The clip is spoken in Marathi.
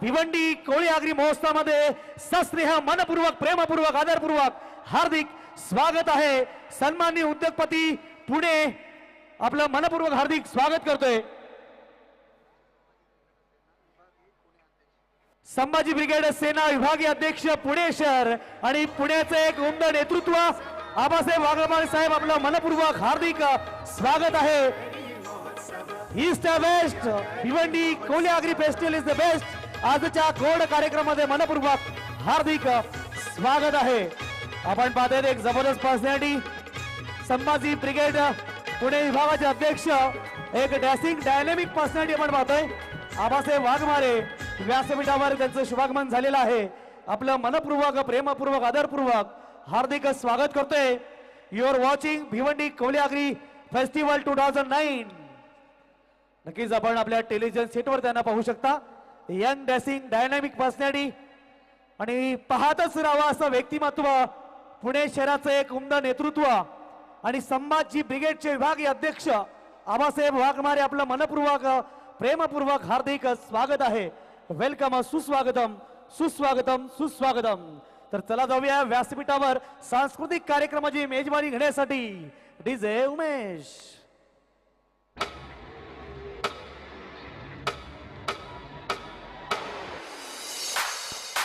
भिवंडी कोळी आगरी महोत्सवामध्ये सस्नेह मनपूर्वक प्रेमपूर्वक आदरपूर्वक हार्दिक स्वागत आहे. सन्माननीय उद्योगपती पुणे आपलं मनपूर्वक हार्दिक स्वागत करतोय. संभाजी ब्रिगेड सेना विभागीय अध्यक्ष पुणे शहर आणि पुण्याचे एक उमद नेतृत्व आबासाहेब वाघमारे साहेब आपलं मनपूर्वक हार्दिक स्वागत आहे. East west Bhiwandi Koli Agri festival is the best आजच्या गोड कार्यक्रमामध्ये मनपूर्वक हार्दिक स्वागत आहे. आपण पाहतोय एक जबरदस्त पर्सनॅलिटी संभाजी ब्रिगेड पुणे विभागाचे अध्यक्ष एक डॅसिंग डायनेमिक पर्सनॅलिटी आपण पाहतोय. आबासाहेब वाघमारे व्यासपीठावर त्यांचं शुभागमन झालेलं आहे. आपलं मनपूर्वक प्रेमपूर्वक आदरपूर्वक हार्दिक स्वागत करतोय. Your watching Bhiwandi Koli festival two thousand nine नक्कीच आपण आपल्या टेलिव्हिजन सेटवर त्यांना पाहू शकता. यंग डॅसिंग डायनामिक पर्सनॅलिटी आणि पाहतच राहावं असं व्यक्तिमत्व पुणे शहराचं एक उमद नेतृत्व. आणि संभाजी ब्रिगेडचे विभागीय अध्यक्ष आबासाहेब वाघमारे आपलं मनपूर्वक प्रेमपूर्वक हार्दिक स्वागत आहे. वेलकम सुस्वागतम सुस्वागतम सुस्वागतम. तर चला जाऊया व्यासपीठावर सांस्कृतिक कार्यक्रमाची मेजवानी घेण्यासाठी. डीजे उमेश.